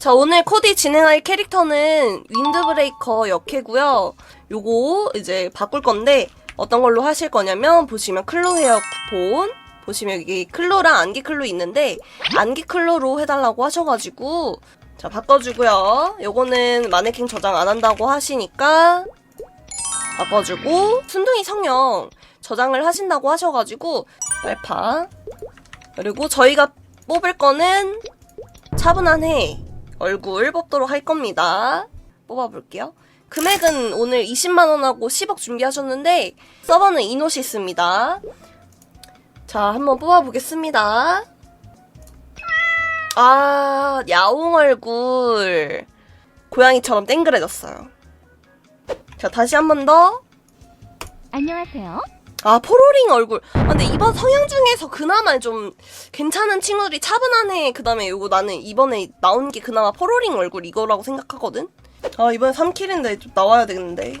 자, 오늘 코디 진행할 캐릭터는 윈드브레이커 역해고요. 요거 이제 바꿀 건데 어떤 걸로 하실 거냐면 보시면 클로 헤어 쿠폰 보시면 여기 클로랑 안기 클로 있는데 안기 클로로 해달라고 하셔가지고 자 바꿔주고요. 요거는 마네킹 저장 안 한다고 하시니까 바꿔주고 순둥이 성형 저장을 하신다고 하셔가지고 빨파 그리고 저희가 뽑을 거는 차분한 해 얼굴 뽑도록 할 겁니다. 뽑아볼게요. 금액은 오늘 20만원하고 10억 준비하셨는데 서버는 이노시스입니다. 자, 한번 뽑아보겠습니다. 아, 야옹 얼굴. 고양이처럼 땡그레졌어요. 자, 다시 한 번 더. 안녕하세요. 아, 포로링 얼굴. 아, 근데 이번 성형 중에서 그나마 좀 괜찮은 친구들이 차분하네. 그 다음에 요거 나는 이번에 나온 게 그나마 포로링 얼굴 이거라고 생각하거든? 아, 이번에 3킬인데 좀 나와야 되겠는데.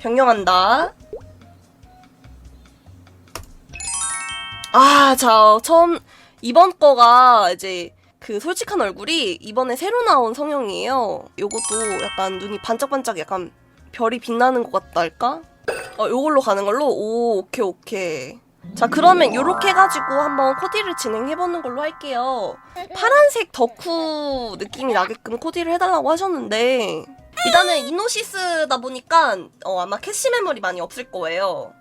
변경한다. 아, 자, 처음, 이번 거가 이제 그 솔직한 얼굴이 이번에 새로 나온 성형이에요. 요것도 약간 눈이 반짝반짝 약간 별이 빛나는 것 같다 할까? 어, 요걸로 가는 걸로? 오, 오케이, 오케이. 자, 그러면 요렇게 해가지고 한번 코디를 진행해보는 걸로 할게요. 파란색 덕후 느낌이 나게끔 코디를 해달라고 하셨는데, 일단은 이노시스다 보니까, 어, 아마 캐시 메모리 많이 없을 거예요.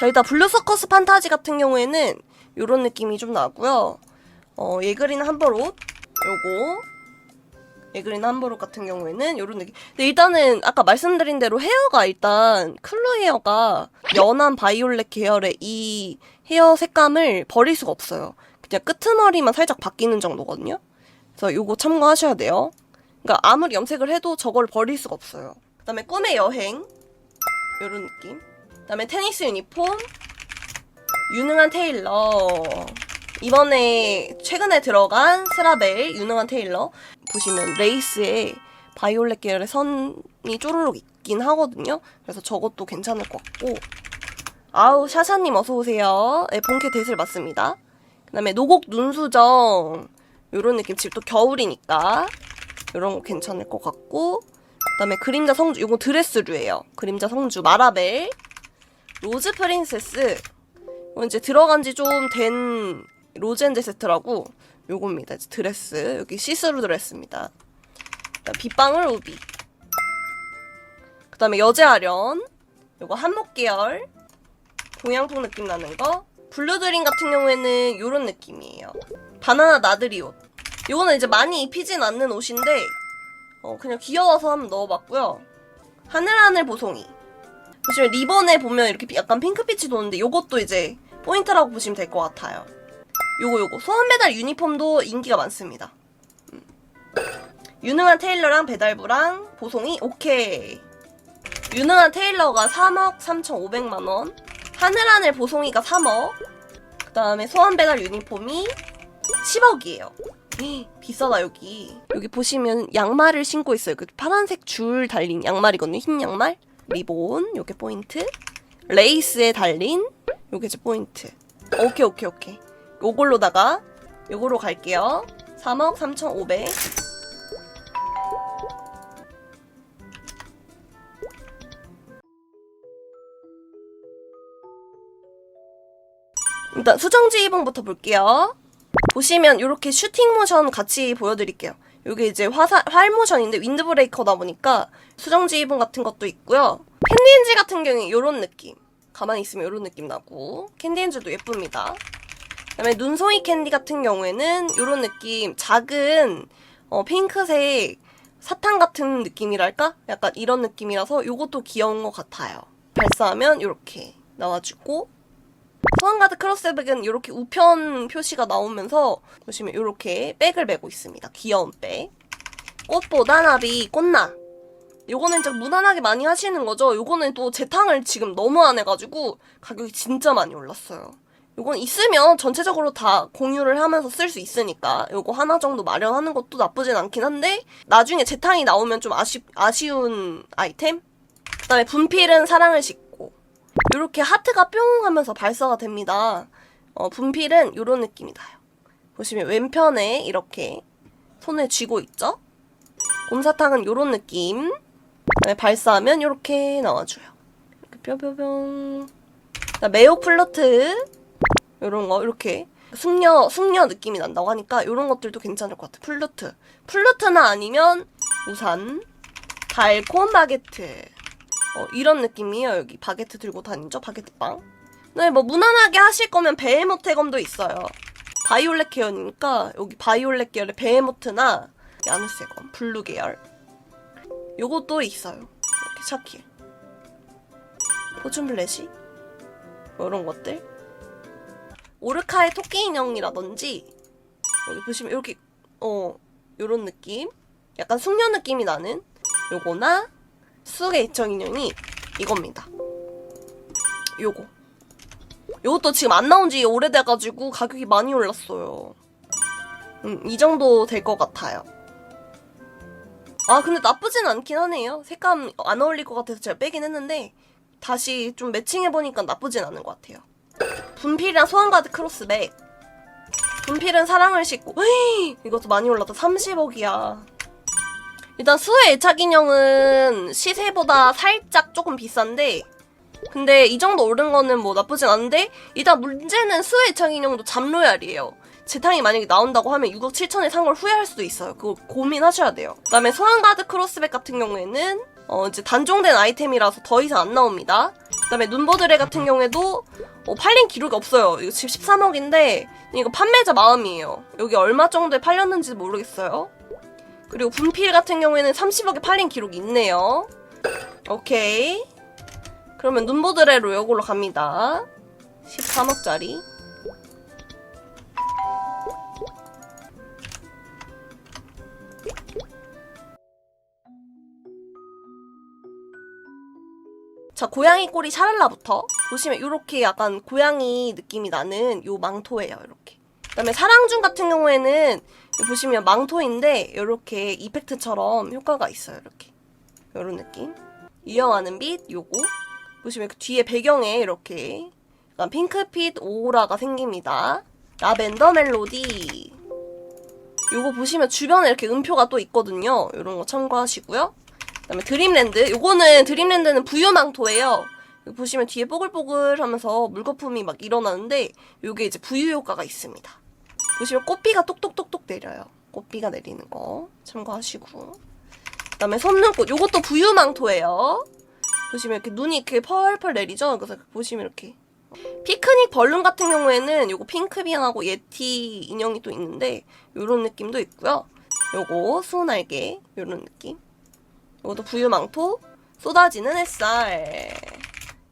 자, 일단 블루 서커스 판타지 같은 경우에는 요런 느낌이 좀 나고요. 어, 예그린 함버롯, 요거. 예그린 함버롯 같은 경우에는 요런 느낌. 근데 일단은 아까 말씀드린 대로 헤어가 일단 클로 헤어가 연한 바이올렛 계열의 이 헤어 색감을 버릴 수가 없어요. 그냥 끄트머리만 살짝 바뀌는 정도거든요. 그래서 요거 참고하셔야 돼요. 그러니까 아무리 염색을 해도 저걸 버릴 수가 없어요. 그다음에 꿈의 여행 요런 느낌. 그다음에 테니스 유니폼 유능한 테일러 이번에 최근에 들어간 스라벨 유능한 테일러 보시면 레이스에 바이올렛 계열의 선이 쪼르륵 있긴 하거든요. 그래서 저것도 괜찮을 것 같고 아우 샤샤님 어서 오세요. 네, 본캐 대슬 맞습니다. 그 다음에 노곡 눈수정 요런 느낌 지금 또 겨울이니까 요런 거 괜찮을 것 같고 그 다음에 그림자 성주 요거 드레스류예요. 그림자 성주 마라벨 로즈 프린세스 이제 들어간 지 좀 된 로젠제 세트라고 요겁니다. 드레스 여기 시스루 드레스입니다. 빗방울 우비 그다음에 여제 아련 요거 한목 계열 동양풍 느낌 나는 거 블루드림 같은 경우에는 요런 느낌이에요. 바나나 나들이 옷 요거는 이제 많이 입히진 않는 옷인데 어, 그냥 귀여워서 한번 넣어봤고요. 하늘하늘 보송이 보시면 리본에 보면 이렇게 약간 핑크빛이 도는데 요것도 이제 포인트라고 보시면 될 것 같아요. 요거 요거 소원 배달 유니폼도 인기가 많습니다. 음. 유능한 테일러랑 배달부랑 보송이 오케이. 유능한 테일러가 3억 3,500만 원. 하늘하늘 보송이가 3억. 그 다음에 소원 배달 유니폼이 10억이에요. 비싸다 여기. 여기 보시면 양말을 신고 있어요. 그 파란색 줄 달린 양말이거든요. 흰 양말. 리본 요게 포인트. 레이스에 달린 요게 제 포인트. 오케이 오케이 오케이. 요걸로다가 요거로 갈게요. 3억 3,500. 일단 수정지 이봉부터 볼게요. 보시면 이렇게 슈팅 모션 같이 보여드릴게요. 이게 이제 화사, 활 모션인데 윈드 브레이커다 보니까 수정지 이봉 같은 것도 있고요. 캔디엔즈 같은 경우에 이런 느낌. 가만히 있으면 이런 느낌 나고 캔디엔즈도 예쁩니다. 그다음에 눈송이 캔디 같은 경우에는 이런 느낌 작은 어, 핑크색 사탕 같은 느낌이랄까? 약간 이런 느낌이라서 이것도 귀여운 것 같아요. 발사하면 이렇게 나와주고 소환가드 크로스백은 이렇게 우편 표시가 나오면서 보시면 이렇게 백을 메고 있습니다. 귀여운 백. 꽃보다 나비 꽃나. 요거는 진짜 무난하게 많이 하시는 거죠. 요거는 또 재탕을 지금 너무 안 해가지고 가격이 진짜 많이 올랐어요. 요건 있으면 전체적으로 다 공유를 하면서 쓸 수 있으니까 요거 하나 정도 마련하는 것도 나쁘진 않긴 한데 나중에 재탕이 나오면 좀 아쉬, 아쉬운 아이템? 그 다음에 분필은 사랑을 싣고 요렇게 하트가 뿅 하면서 발사가 됩니다. 어, 분필은 이런 느낌이 나요. 보시면 왼편에 이렇게 손을 쥐고 있죠? 곰사탕은 이런 느낌. 그다음에 발사하면 이렇게 나와줘요. 이렇게 뿅뿅뿅. 그다음 매혹 플러트 이런 거 이렇게 숙녀 숙녀 느낌이 난다고 하니까 이런 것들도 괜찮을 것 같아. 플루트, 플루트나 아니면 우산, 달콤 바게트. 어, 이런 느낌이에요. 여기 바게트 들고 다니죠? 바게트 빵. 네, 뭐 무난하게 하실 거면 베헤모트 해검도 있어요. 바이올렛 계열이니까 여기 바이올렛 계열의 베헤모트나 야누스 해검, 블루 계열. 요것도 있어요. 이렇게 샤키. 포춘 블래시. 뭐 이런 것들. 오르카의 토끼 인형이라든지 여기 보시면 이렇게 어 요런 느낌? 약간 숙녀 느낌이 나는 요거나 수의 이청 인형이 이겁니다. 요거. 요것도 지금 안 나온 지 오래돼가지고 가격이 많이 올랐어요. 음, 이 정도 될 것 같아요. 아 근데 나쁘진 않긴 하네요. 색감 안 어울릴 것 같아서 제가 빼긴 했는데 다시 좀 매칭해보니까 나쁘진 않은 것 같아요 분필이랑 소환가드 크로스백. 분필은 사랑을 싣고, 으이! 이것도 많이 올랐다. 30억이야. 일단 수의 애착 인형은 시세보다 살짝 조금 비싼데, 근데 이 정도 오른 거는 뭐 나쁘진 않은데, 일단 문제는 수의 애착 인형도 잡로얄이에요. 재탕이 만약에 나온다고 하면 6억 7천에 산 걸 후회할 수도 있어요. 그거 고민하셔야 돼요. 그 다음에 소환가드 크로스백 같은 경우에는, 어, 이제 단종된 아이템이라서 더 이상 안 나옵니다. 그 다음에 눈보드레 같은 경우에도 어, 팔린 기록이 없어요. 이거 지금 13억인데 이거 판매자 마음이에요. 여기 얼마 정도에 팔렸는지 모르겠어요. 그리고 분필 같은 경우에는 30억에 팔린 기록이 있네요. 오케이. 그러면 눈보드레로 이걸로 갑니다. 13억짜리. 자, 고양이 꼬리 샤랄라부터 보시면 이렇게 약간 고양이 느낌이 나는 요 망토예요, 이렇게. 그다음에 사랑중 같은 경우에는 보시면 망토인데 이렇게 이펙트처럼 효과가 있어요, 이렇게. 요런 느낌. 유영하는 빛 요거 보시면 그 뒤에 배경에 이렇게 약간 핑크빛 오라가 생깁니다. 라벤더 멜로디. 요거 보시면 주변에 이렇게 음표가 또 있거든요. 요런 거 참고하시고요. 그다음에 드림랜드. 요거는 드림랜드는 부유망토예요. 보시면 뒤에 뽀글뽀글 하면서 물거품이 막 일어나는데 요게 이제 부유 효과가 있습니다. 보시면 꽃비가 똑똑똑똑 내려요. 꽃비가 내리는 거 참고하시고. 그다음에 손눈꽃. 요것도 부유망토예요. 보시면 이렇게 눈이 이렇게 펄펄 내리죠. 그래서 보시면 이렇게 피크닉 벌룬 같은 경우에는 요거 핑크비앙하고 예티 인형이 또 있는데 요런 느낌도 있고요. 요거 수날개 요런 느낌. 요것도 부유망토 쏟아지는 햇살.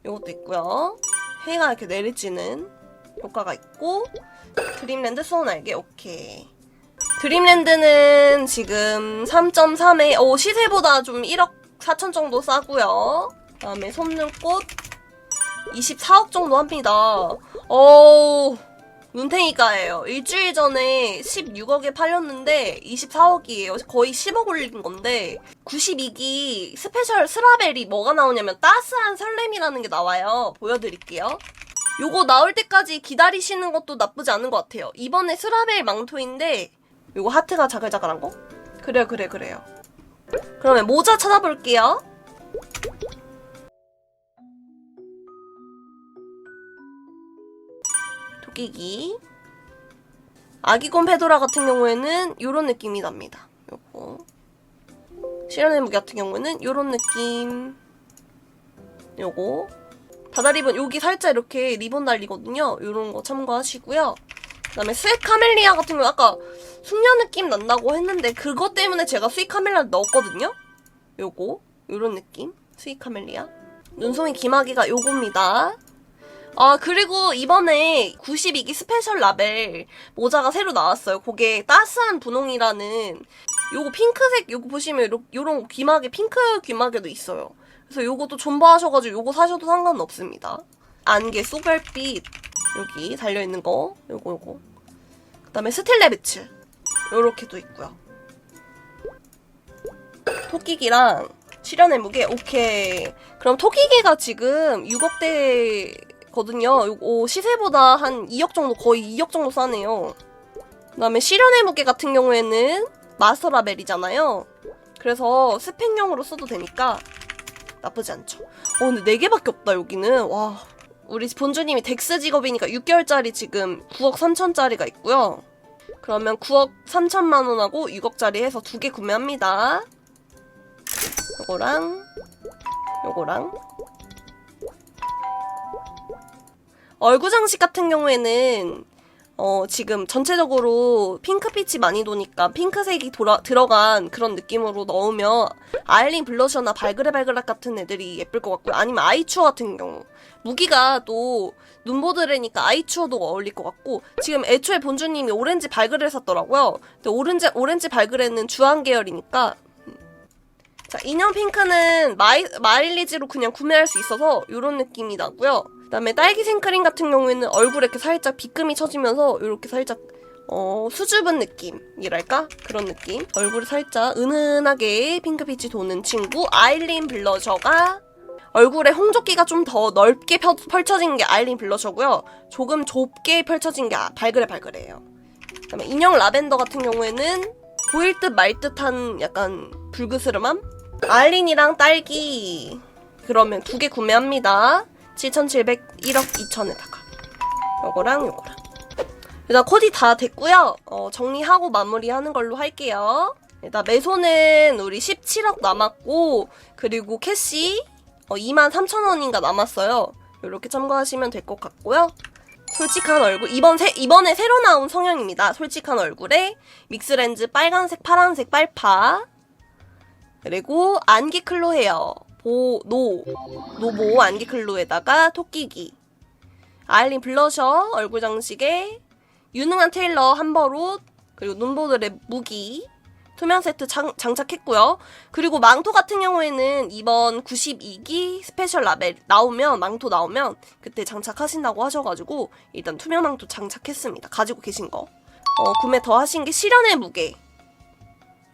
요것도 있고요. 해가 이렇게 내리쬐는 효과가 있고 드림랜드 수원알개 오케이. 드림랜드는 지금 3.3에 오 시세보다 좀 1억 4천 정도 싸고요. 그다음에 손눈꽃 24억 정도 합니다. 어우 눈탱이가예요. 일주일 전에 16억에 팔렸는데 24억이에요. 거의 10억 올린 건데 92기 스페셜 스라벨이 뭐가 나오냐면 따스한 설렘이라는 게 나와요. 보여드릴게요. 요거 나올 때까지 기다리시는 것도 나쁘지 않은 것 같아요. 이번에 스라벨 망토인데 요거 하트가 자글자글한 거? 그래요, 그래, 그래요. 그러면 모자 찾아볼게요. 토끼기. 아기곰 페도라 같은 경우에는 이런 느낌이 납니다. 요거. 실현의 무기 같은 경우에는 이런 느낌. 요거. 바다 리본 여기 살짝 이렇게 리본 달리거든요. 요런 거 참고하시고요. 그다음에 스웩 카멜리아 같은 경우 아까 숙녀 느낌 난다고 했는데 그것 때문에 제가 스웩 카멜리아 넣었거든요. 요거. 요런 느낌. 스웩 카멜리아. 눈송이 기마귀가 요겁니다. 아, 그리고 이번에 92기 스페셜 라벨 모자가 새로 나왔어요. 그게 따스한 분홍이라는 요거 핑크색 요거 보시면 요, 요런 귀마개 핑크 귀마개도 있어요. 그래서 요것도 존버하셔가지고 요거 사셔도 상관없습니다. 안개 소별빛 여기 달려있는 거 요거 요거 그 다음에 스틸레비츠 요렇게도 있고요. 토끼기랑 실현의 무게 오케이 그럼 토끼기가 지금 6억대 거든요. 요거 시세보다 한 2억 정도, 거의 2억 정도 싸네요. 그 다음에 시련의 무게 같은 경우에는 마스터 라벨이잖아요. 그래서 스펙용으로 써도 되니까 나쁘지 않죠. 어, 근데 4개밖에 없다, 여기는. 와. 우리 본주님이 덱스 직업이니까 6개월짜리 지금 9억 3천짜리가 있고요. 그러면 9억 3천만 원하고 6억짜리 해서 두 개 구매합니다. 요거랑 요거랑 얼굴 장식 같은 경우에는 어 지금 전체적으로 핑크빛이 많이 도니까 핑크색이 돌아, 들어간 그런 느낌으로 넣으면 아일린 블러셔나 발그레발그락 같은 애들이 예쁠 것 같고요. 아니면 아이추어 같은 경우 무기가 또 눈보드레니까 아이추어도 어울릴 것 같고 지금 애초에 본주님이 오렌지 발그레 샀더라고요. 근데 오렌지 오렌지 발그레는 주황 계열이니까 음. 자 인형 핑크는 마이, 마일리지로 그냥 구매할 수 있어서 이런 느낌이 나고요. 그다음에 딸기 생크림 같은 경우에는 얼굴에 이렇게 살짝 빗금이 쳐지면서 이렇게 살짝 어, 수줍은 느낌이랄까? 그런 느낌. 얼굴이 살짝 은은하게 핑크빛이 도는 친구 아일린 블러셔가 얼굴에 홍조끼가 좀 더 넓게 펴- 펼쳐진 게 아일린 블러셔고요. 조금 좁게 펼쳐진 게 아- 발그레 발그레예요. 그다음에 인형 라벤더 같은 경우에는 보일 듯 말 듯한 약간 불그스름함? 아일린이랑 딸기 그러면 두 개 구매합니다. 7,701억 2천에다가 요거랑 요거랑 일단 코디 다 됐고요. 어, 정리하고 마무리하는 걸로 할게요. 일단 매소는 우리 17억 남았고 그리고 캐시 어, 2만 3천 원인가 남았어요. 이렇게 참고하시면 될 것 같고요. 솔직한 얼굴 이번 새, 이번에 새로 나온 성형입니다. 솔직한 얼굴에 믹스 렌즈 빨간색, 파란색 빨파 그리고 안기 클로 헤어 보 노 노보 안기 클로에다가 토끼기 아일린 블러셔 얼굴 장식에 유능한 테일러 한벌옷 그리고 눈보들의 무기 투명 세트 장, 장착했고요. 그리고 망토 같은 경우에는 이번 92기 스페셜 라벨 나오면 망토 나오면 그때 장착하신다고 하셔가지고 일단 투명 망토 장착했습니다. 가지고 계신 거. 어, 구매 더 하신 게 실현의 무게.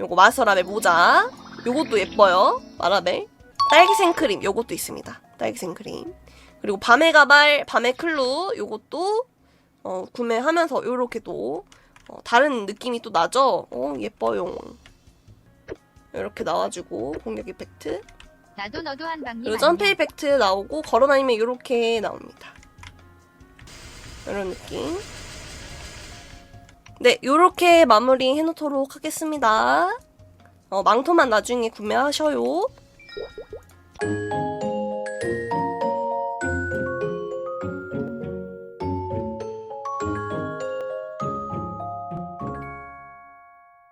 요거 마스터 라벨 모자. 요것도 예뻐요. 마라벨. 딸기 생크림 요것도 있습니다. 딸기 생크림. 그리고 밤의 가발, 밤의 클루 요것도 어, 구매하면서 요렇게 또 어, 다른 느낌이 또 나죠? 어, 예뻐요. 이렇게 나와주고 공격 이펙트 나도 너도 한 방님 그리고 점프 이펙트 나오고 걸어다니면 이렇게 나옵니다. 이런 느낌. 네, 요렇게 마무리 해놓도록 하겠습니다. 어, 망토만 나중에 구매하셔요. Música